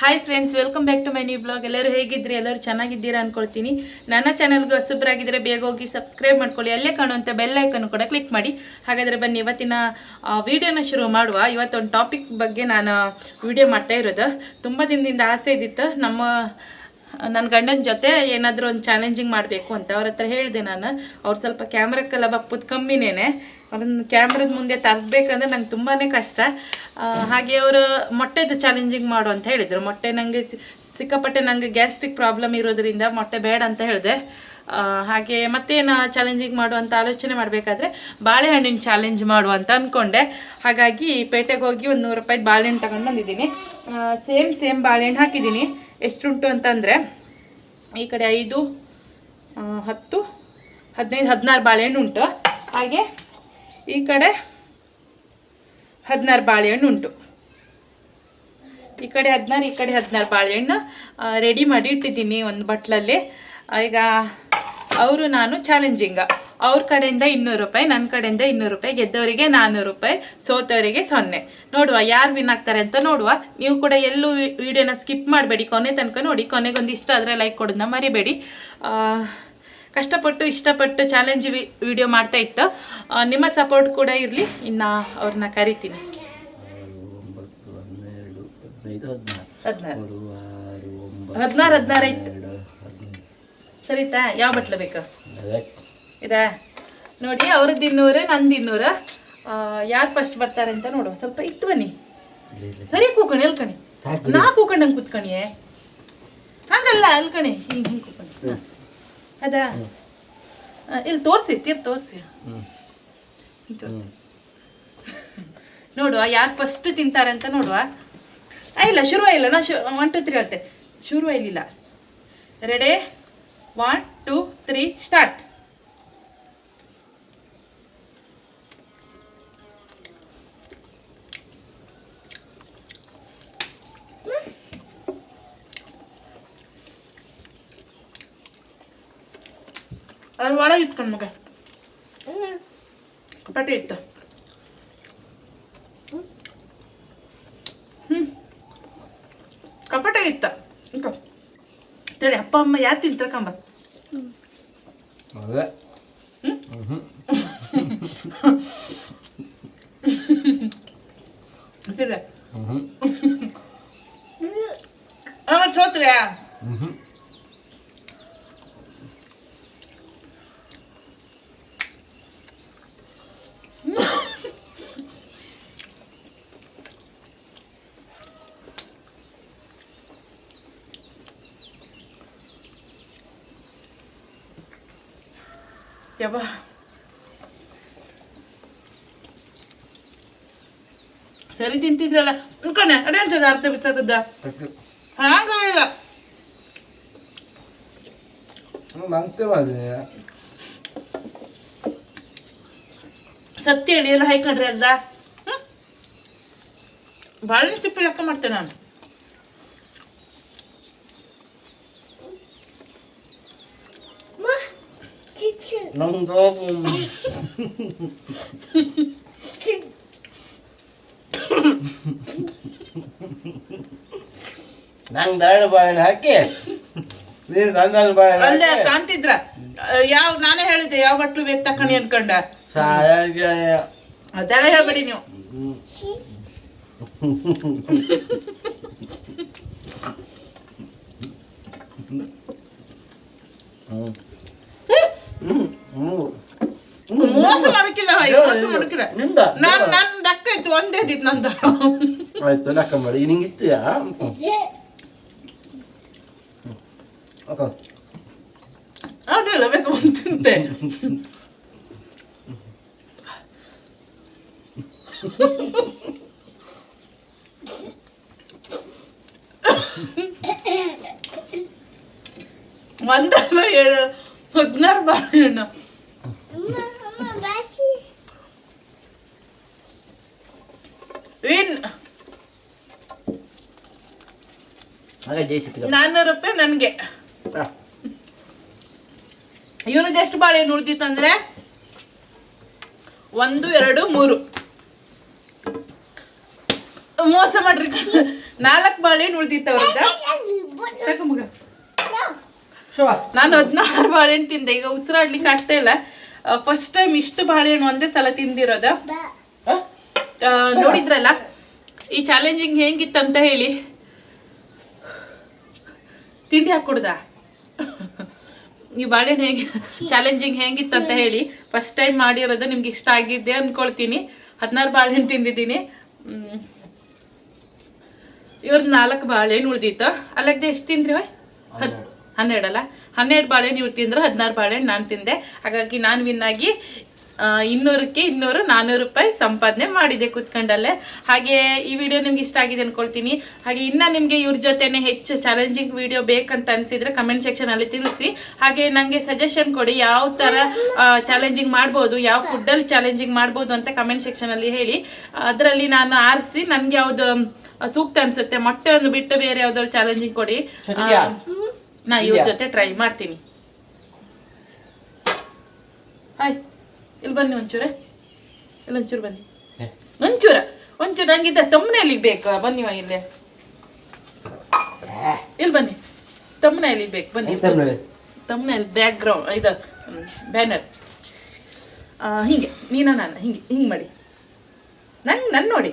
Hi friends welcome back to my new blog ಎಲ್ಲರೂ ಹೇಗಿದ್ರಿ ಎಲ್ಲರೂ ಚೆನ್ನಾಗಿದ್ದೀರಾ ಅನ್ಕೊಳ್ತೀನಿ. ನನ್ನ ಚಾನಲ್ಗೆ ಹೊಸಬ್ರಾಗಿದ್ದರೆ ಬೇಗ ಹೋಗಿ ಸಬ್ಸ್ಕ್ರೈಬ್ ಮಾಡ್ಕೊಳ್ಳಿ. ಅಲ್ಲೇ ಕಾಣುವಂಥ ಬೆಲ್ ಐಕನ್ನು ಕೂಡ ಕ್ಲಿಕ್ ಮಾಡಿ. ಹಾಗಾದರೆ ಬನ್ನಿ, ಇವತ್ತಿನ ವಿಡಿಯೋನ ಶುರು ಮಾಡುವ. ಇವತ್ತೊಂದು ಟಾಪಿಕ್ ಬಗ್ಗೆ ನಾನು ವಿಡಿಯೋ ಮಾಡ್ತಾ ಇರೋದು. ತುಂಬ ದಿನದಿಂದ ಆಸೆ ಇದ್ದಿತ್ತು. ನಮ್ಮ ನನ್ನ ಗಂಡನ ಜೊತೆ ಏನಾದರೂ ಒಂದು ಚಾಲೆಂಜಿಂಗ್ ಮಾಡಬೇಕು ಅಂತ. ಅವ್ರ ಹತ್ರ ಹೇಳಿದೆ ನಾನು. ಅವ್ರು ಸ್ವಲ್ಪ ಕ್ಯಾಮ್ರಕ್ಕೆಲ್ಲ ಬಪ್ಪದು ಕಮ್ಮಿನೇ ಅದನ್ನು ಕ್ಯಾಮ್ರದ ಮುಂದೆ ತರಬೇಕಂದ್ರೆ ನಂಗೆ ತುಂಬಾ ಕಷ್ಟ. ಹಾಗೆ ಅವರು ಮೊಟ್ಟೆದು ಚಾಲೆಂಜಿಂಗ್ ಮಾಡು ಅಂತ ಹೇಳಿದರು. ಮೊಟ್ಟೆ ನನಗೆ ಸಿಕ್ಕಾಪಟ್ಟೆ ನನಗೆ ಗ್ಯಾಸ್ಟ್ರಿಕ್ ಪ್ರಾಬ್ಲಮ್ ಇರೋದ್ರಿಂದ ಮೊಟ್ಟೆ ಬೇಡ ಅಂತ ಹೇಳಿದೆ. ಹಾಗೆ ಮತ್ತೇನು ಚಾಲೆಂಜಿಂಗ್ ಮಾಡುವಂಥ ಆಲೋಚನೆ ಮಾಡಬೇಕಾದ್ರೆ ಬಾಳೆಹಣ್ಣಿನ ಚಾಲೆಂಜ್ ಮಾಡು ಅಂತ ಅಂದ್ಕೊಂಡೆ ಹಾಗಾಗಿ ಪೇಟೆಗೆ ಹೋಗಿ ಒಂದು ನೂರು ರೂಪಾಯಿ ಬಾಳೆಹಣ್ಣು ತಗೊಂಡು ಬಂದಿದ್ದೀನಿ. ಸೇಮ್ ಸೇಮ್ ಬಾಳೆಹಣ್ಣು ಹಾಕಿದ್ದೀನಿ. ಎಷ್ಟುಂಟು ಅಂತಂದರೆ ಈ ಕಡೆ ಐದು ಹತ್ತು, ಹದಿನೈದು, ಹದಿನಾರು ಬಾಳೆಹಣ್ಣು ಉಂಟು. ಹಾಗೆ ಈ ಕಡೆ ಹದಿನಾರು ಬಾಳೆಹಣ್ಣು ಉಂಟು. ಈ ಕಡೆ ಹದಿನಾರು, ಈ ಕಡೆ ಹದಿನಾರು ಬಾಳೆಹಣ್ಣು ರೆಡಿ ಮಾಡಿ ಇಟ್ಟಿದ್ದೀನಿ ಒಂದು ಬಟ್ಲಲ್ಲಿ. ಈಗ ಅವರು ನಾನು ಚಾಲೆಂಜಿಂಗ ಅವ್ರ ಕಡೆಯಿಂದ ಇನ್ನೂರು ರೂಪಾಯಿ ನನ್ನ ಕಡೆಯಿಂದ ಇನ್ನೂರು ರೂಪಾಯಿ, ಗೆದ್ದವರಿಗೆ ನಾನ್ನೂರು ರೂಪಾಯಿ, ಸೋತವರಿಗೆ ಸೊನ್ನೆ. ನೋಡುವ ಯಾರು ವಿನ್ ಆಗ್ತಾರೆ ಅಂತ ನೋಡುವ. ನೀವು ಕೂಡ ಎಲ್ಲೂ ವಿಡಿಯೋನ ಸ್ಕಿಪ್ ಮಾಡಬೇಡಿ. ಕೊನೆ ತನಕ ನೋಡಿ. ಕೊನೆಗೊಂದು ಇಷ್ಟ ಆದರೆ ಲೈಕ್ ಕೊಡೋದನ್ನ ಮರಿಬೇಡಿ. ಕಷ್ಟಪಟ್ಟು ಇಷ್ಟಪಟ್ಟು ಚಾಲೆಂಜ್ ವಿಡಿಯೋ ಮಾಡ್ತಾ ಇತ್ತು. ನಿಮ್ಮ ಸಪೋರ್ಟ್ ಕೂಡ ಇರಲಿ. ಇನ್ನು ಅವ್ರನ್ನ ಕರಿತೀನಿ. ಹದಿನಾರು. ಹದಿನಾರು ಐತೆ ಸರಿತಾ ಯಾವ ಬಟ್ಲು ಬೇಕು? ಇದೆ? ನೋಡಿ ಅವ್ರದ್ದು ಇನ್ನೂರು ನಂದು ಇನ್ನೂರು. ಯಾರು ಫಸ್ಟ್ ಬರ್ತಾರೆ ಅಂತ ನೋಡುವ. ಸ್ವಲ್ಪ ಇತ್ತು ಬನ್ನಿ. ಸರಿ ಕೂಕಣಿ ಅಲ್ಕಣಿ. ನಾ ಕೂಕಂಡಂಗೆ ಕೂತ್ಕಣಿಯೇ? ಹಂಗಲ್ಲ ಅಲ್ಕಣಿ. ಹಿಂಗೆ ಹಿಂಗೆ ಕೂಕಣಿ. ಅದಾ. ಇಲ್ಲಿ ತೋರಿಸಿ ತೀರ್ ತೋರಿಸಿ. ತೋರ್ಸಿ. ನೋಡುವ ಯಾರು ಫಸ್ಟ್ ತಿಂತಾರೆ ಅಂತ ನೋಡುವ. ಇಲ್ಲ ಶುರುವ ಇಲ್ಲ ನಾ ಶು ಒನ್ ಟು ತ್ರೀ ಹೇಳ್ತೆ. ಶುರುವ ಇಲ್ಲಿಲ್ಲ ready one two three start ಅದ್ರ ಒಳಗೆ ಇಟ್ಕೊಂಡು ಮಗ. ಕಪಾಟಿ ಇತ್ತು. ಹ್ಞೂ ಕಪಟ ಇತ್ತ. ತಡಿ ಅಪ್ಪ ಅಮ್ಮ ಯಾರು ತಿಂತರ್ಕಂಬ? ಹ್ಞೂ ಸರಿ ಹ್ಞೂ ಅವ ಸೋತ್ರೆ ಹ್ಞೂ ಯವ್ವ? ಸರಿ ತಿಂತಿದ್ರಲ್ಲ. ಅನ್ಕೊಂಡೆ ಅದೇಂತದ ಅರ್ಥ ಬಿಚ್ಚಕದ್ದ ಹಾಗಾಗಿಲ್ಲ ಸತ್ಯ ಹೇಳಿ ಎಲ್ಲ ಹಾಯ್ಕೊಂಡ್ರಿ ಅಲ್ದ? ಬಾಳೆ ಸಿಪ್ಪಿ ಲೆಕ್ಕ ಮಾಡ್ತೇನೆ ನಾನು. ನಮ್ದು ನಂಗೆ ದಾಳಿ ಬಾಳೆಹಣ್ಣು ಹಾಕಿ. ನೀನು ಗಂಧದ ಬಾಳೆಹಣ್ಣು ಅಲ್ಲೇ ಹಾಕಿ. ಕಾಣ್ತಿದ್ರ? ಯಾವ ನಾನೇ ಹೇಳಿದ್ದೆ ಯಾವ ಬಟ್ಲು ಬೇಕು ತಕಣಿ ಅನ್ಕೊಂಡ. ಸಾಯಾಗಿ ಅದೆಲ್ಲ ಹೇಳ್ಬೇಡಿ ನೀವು. ಹ್ಞೂ ಮಾಡಕ್ಕಿಲ್ಲ ಹಾಯ್, ಮೋಸ ಮಾಡಕ್ಕಿಲ್ಲ ನಿಂದ ನಾನ್ ನನ್ ದಕ್ಕ ಇತ್ತು ಒಂದೇ ಇದ್ದಿತ್ತು ನಂದ ಆಯ್ತು ನಕ್ಕ ಮಾಡಿ ನಿಂಗೆ ಇತ್ತೀಯಾ ಓಕೆ ಅದೆಲ್ಲ ಬೇಕು ಅಂತ ತಿಂತೆ ಒಂದಲ್ಲ ಏಳು ಹದಿನಾರು ಬಾಳೆಹಣ್ಣು ವಿನ್. ನಾನ್ನೂರು ರೂಪಾಯಿ ನನಗೆ. ಇವ್ರದ್ದು ಎಷ್ಟು ಬಾಳೆಹಣ್ಣು ಉಳ್ದಿತ್ತಂದ್ರೆ ಒಂದು ಎರಡು ಮೂರು. ಮೋಸ ಮಾಡ್ರಿ. ನಾಲ್ಕು ಬಾಳೆಹಣ್ಣು ಉಳ್ದಿತ್ತು ಅವ್ರದ್ದ. ನಾನು ಹದಿನಾರು ಬಾಳೆಹಣ್ಣು ತಿಂದೆ. ಈಗ ಉಸಿರಾಡ್ಲಿಕ್ಕೆ ಆಗ್ತಾ ಇಲ್ಲ. ಫಸ್ಟ್ ಟೈಮ್ ಇಷ್ಟು ಬಾಳೆಹಣ್ಣು ಒಂದೇ ಸಲ ತಿಂದಿರೋದ. ನೋಡಿದ್ರಲ್ಲ? ಈ ಚಾಲೆಂಜಿಂಗ್ ಹೆಂಗಿತ್ತಂತ ಹೇಳಿ. ತಿಂಡಿ ಹಾಕೊಡ್ದ ಈ ಬಾಳೆಹಣ್ಣು ಹೇಗೆ? ಚಾಲೆಂಜಿಂಗ್ ಹೆಂಗಿತ್ತಂತ ಹೇಳಿ. ಫಸ್ಟ್ ಟೈಮ್ ಮಾಡಿರೋದು ನಿಮ್ಗೆ ಇಷ್ಟ ಆಗಿದ್ದೆ ಅಂದ್ಕೊಳ್ತೀನಿ ಹದಿನಾರು ಬಾಳೆಹಣ್ಣು ತಿಂದಿದ್ದೀನಿ. ಇವ್ರದ್ದು ನಾಲ್ಕು ಬಾಳೆಹಣ್ಣು ಉಳ್ದಿತ್ತು. ಅಲ್ಲದೆ ಎಷ್ಟು ತಿಂದ್ರಿ ಹದ್ ಹನ್ನೆರಡಲ್ಲ? ಹನ್ನೆರಡು ಬಾಳೆಹಣ್ಣು ಇವ್ರು ತಿಂದ್ರು ಹದಿನಾರು ಬಾಳೆಹಣ್ಣು ನಾನು ತಿಂದೆ. ಹಾಗಾಗಿ ನಾನು ವಿನ್ ಆಗಿ ಆ, ಇನ್ನೂರಕ್ಕೆ ಇನ್ನೂರು ನಾನ್ನೂರು ರೂಪಾಯಿ ಸಂಪಾದನೆ ಮಾಡಿದೆ ಕೂತ್ಕೊಂಡಲ್ಲೇ. ಹಾಗೆ ಈ ವಿಡಿಯೋ ನಿಮ್ಗೆ ಇಷ್ಟ ಆಗಿದೆ ಅನ್ಕೊಳ್ತೀನಿ. ಹಾಗೆ ಇನ್ನ ನಿಮಗೆ ಇವ್ರ ಜೊತೆನೆ ಹೆಚ್ಚು ಚಾಲೆಂಜಿಂಗ್ ವಿಡಿಯೋ ಬೇಕಂತ ಅನ್ಸಿದ್ರೆ ಕಮೆಂಟ್ ಸೆಕ್ಷನಲ್ಲಿ ತಿಳಿಸಿ. ಹಾಗೆ ನನಗೆ ಸಜೆಷನ್ ಕೊಡಿ ಯಾವ ತರ ಚಾಲೆಂಜಿಂಗ್ ಮಾಡ್ಬೋದು ಯಾವ ಫುಡ್ಡಲ್ಲಿ ಚಾಲೆಂಜಿಂಗ್ ಮಾಡ್ಬೋದು ಅಂತ ಕಮೆಂಟ್ ಸೆಕ್ಷನಲ್ಲಿ ಹೇಳಿ. ಅದರಲ್ಲಿ ನಾನು ಆರಿಸಿ ನನಗೆ ಯಾವ್ದು ಸೂಕ್ತ ಅನ್ಸುತ್ತೆ. ಮೊಟ್ಟೆ ಒಂದು ಬಿಟ್ಟು ಬೇರೆ ಯಾವ್ದಾದ್ರು ಚಾಲೆಂಜಿಂಗ್ ಕೊಡಿ. ನಾ ಇವ್ರ ಜೊತೆ ಟ್ರೈ ಮಾಡ್ತೀನಿ. ಹಾಯ್ ಇಲ್ಲಿ ಬನ್ನಿ ಒಂಚೂರ. ಇಲ್ಲಿ ಒಂಚೂರು ಬನ್ನಿ. ಒಂಚೂರ. ಒಂಚೂರು ನಂಗಿದ್ದ ಅಲ್ಲಿಗೆ ಬೇಕು? ಬನ್ನಿ ಇಲ್ಲೇ. ಇಲ್ಲಿ ಬನ್ನಿ. ತಮ್ಮನೇಲಿ ಬೇಕು. ಬನ್ನಿ. ತಮ್ಮನೆ? ತಮ್ಮನೇಲಿ ಬ್ಯಾಕ್ ಗ್ರೌಂಡ್ ಇದು ಬ್ಯಾನರ್ ಹೀಗೆ. ನೀನು ನಾನು? ಹಿಂಗೆ ಹಿಂಗೆ ಮಾಡಿ. ನಂಗೆ ನನ್ನ ನೋಡಿ.